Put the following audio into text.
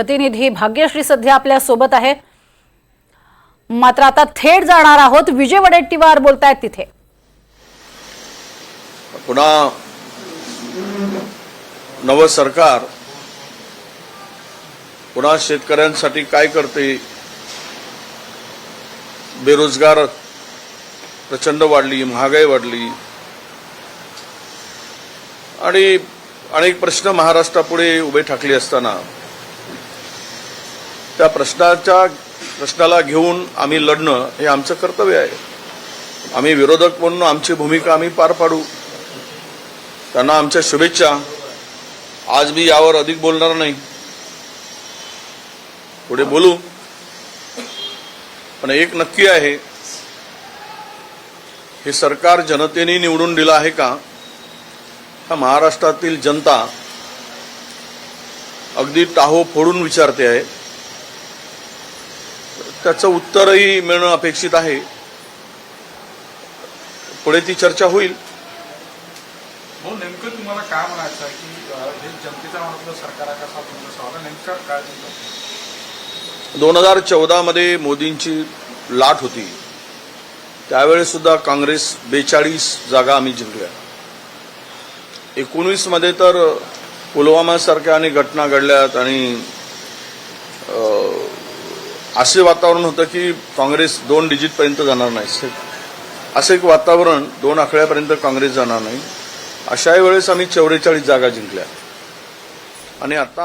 प्रतिनिधी भाग्यश्री सध्या आपल्यासोबत आहे. मात्र आता थेट जाणार आहोत. विजय वडेट्टीवार बोलतायत तिथे. पुन्हा नवं सरकार. पुन्हा शेतकऱ्यांसाठी काय करते? बेरोजगार प्रचंड वाढली महागाई वाढली. आणि अनेक प्रश्न महाराष्ट्रापुढे उभे ठाकले असताना त्या प्रश्नाच्या प्रश्नाला घेऊन आम्ही लढणं हे आमचं कर्तव्य आहे. आम्ही विरोधक म्हणून आमची भूमिका आम्ही पार पाडू. त्यांना आमच्या शुभेच्छा. आज मी यावर अधिक बोलणार नाही. पुढे बोलू. पण एक नक्की आहे हे सरकार जनतेने निवडून दिलं आहे का? हा महाराष्ट्रातील जनता अगदी टाहो फोडून विचारते आहे. त्याचं उत्तरही मिळणं अपेक्षित आहे. पुढे ती चर्चा होईल. हो नेमकं तुम्हाला काय म्हणायचं आहे की हे तुमचा सवाल? नेमकं काय दोन हजार चौदा मध्ये मोदींची लाट होती. त्यावेळेस सुद्धा काँग्रेस बेचाळीस जागा आम्ही जिंकल्या. एकोणीसमध्ये तर पुलवामा सारख्या अनेक घटना घडल्यात आणि असे वातावरण होतं की काँग्रेस दोन डिजिट पर्यंत जाणार नाही. असं एक वातावरण दोन आकड्यापर्यंत काँग्रेस जाणार नाही. अशा वेळेस आम्ही चौवेचाळीस जागा जिंकल्या. आणि आता